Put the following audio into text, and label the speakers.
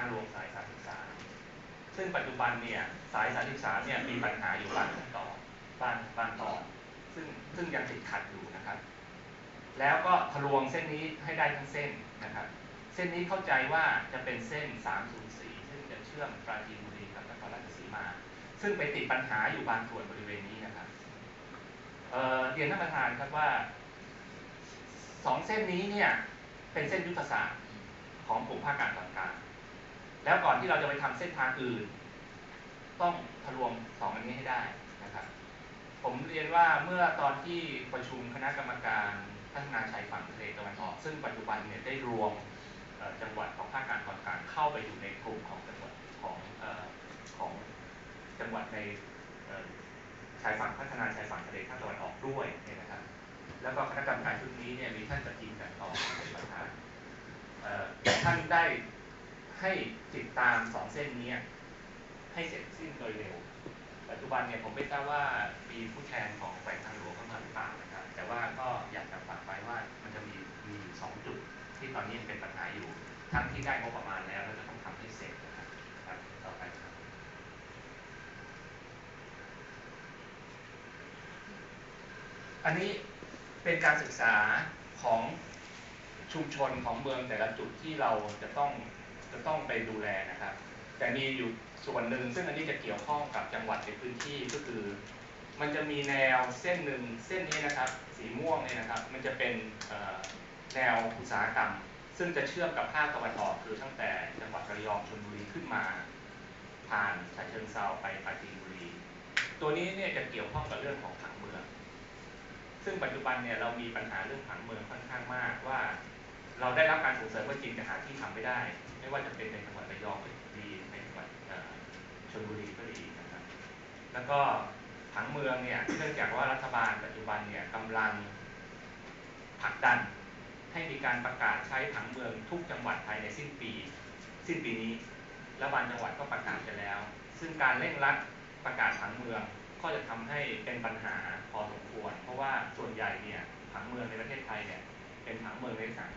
Speaker 1: างหลวงสาย 33 ซึ่งปัจจุบันเนี่ยสาย 33 เนี่ยมีปัญหาอยู่บางต่อบางบางตอนซึ่งซึ่งยังติดขัดอยู่นะครับ แล้วก็ทะลวงเส้นนี้ให้ได้ทั้งเส้นนะครับ เส้นนี้เข้าใจว่าจะเป็นเส้น 304 ซึ่งจะเชื่อมปราจีนบุรีกับนครราชสีมา ซึ่งไปติดปัญหาอยู่บางส่วนบริเวณนี้นะครับเเรียนท่านประธานครับว่าสองเส้นนี้เนี่ยเป็นเส้นยุทธศาสตร์ของกลุ่มภาคการตอนกาง แล้วก่อนที่เราจะไปทำเส้นทางอื่น ต้องทะลวงสองอันนี้ให้ได้นะครับ ผมเรียนว่าเมื่อตอนที่ประชุมคณะกรรมการพัฒนาชายฝั่งทะเลตะวันออก ซึ่งปัจจุบันเนี่ยได้รวมจังหวัดของภาคการตอนกลางเข้าไปอยู่ในกลุ่มของจังหวัดของออของจังหวัดในชายฝั่งพัฒนาชายฝั่งทะเลภาคตะวันออกด้วยเนี่ยนะครับ แล้วก็คณะกรรมการชุดนี้เนี่ยมีท่านประจินกันทองเป็นประธานท่านได้ ให้ติดตามสองเส้นนี้ให้เสร็จสิ้นโดยเร็ว ปัจจุบันเนี่ยผมไม่ทราบว่ามีผู้แทนของแขวงทางหลวงเข้ามาหรือเปล่านะครับ แต่ว่าก็อยากจะฝากไว้ว่ามันจะมีมีอยู่สองจุดที่ตอนนี้ยังเป็นปัญหาอยู่ ทั้งที่ได้งบประมาณแล้วแล้วจะต้องทำให้เสร็จนะครับครับต่อไปครับอันนี้เป็นการศึกษาของชุมชนของเมืองแต่ละจุดที่เราจะต้อง จะต้องไปดูแลนะครับ แต่มีอยู่ส่วนหนึ่งซึ่งอันนี้จะเกี่ยวข้องกับจังหวัดในพื้นที่ก็คือ มันจะมีแนวเส้นหนึ่งเส้นนี้นะครับ สีม่วงเนี่ยนะครับ มันจะเป็นแนวอุตสาหกรรม ซึ่งจะเชื่อมกับภาคตะวันออกคือตั้งแต่จังหวัดระยองชลบุรีขึ้นมา ผ่านฉะเชิงเซาไปปราจีนบุรี ตัวนี้เนี่ยจะเกี่ยวข้องกับเรื่องของผังเมืองซึ่งปัจจุบันเนี่ยเรามีปัญหาเรื่องผังเมืองค่อนข้างมากว่า เราได้รับการส่งเสริมก็จริงแต่หาที่ทำไม่ได้ ไม่ว่าจะเป็นในจังหวัดระยองก็ดีในจังหวัดชลบุรีก็ดีนะครับ แล้วก็ผังเมืองเนี่ยเนื่องจากว่ารัฐบาลปัจจุบันเนี่ยกำลังผลักดันให้มีการประกาศใช้ผังเมืองทุกจังหวัดภายในสิ้นปี สิ้นปีนี้ แล้วบางจังหวัดก็ประกาศไปแล้ว ซึ่งการเร่งรัดประกาศผังเมืองก็จะทำให้เป็นปัญหาพอสมควร เพราะว่าส่วนใหญ่เนี่ยผังเมืองในประเทศไทยเนี่ยเป็นผังเมืองในลักษณะ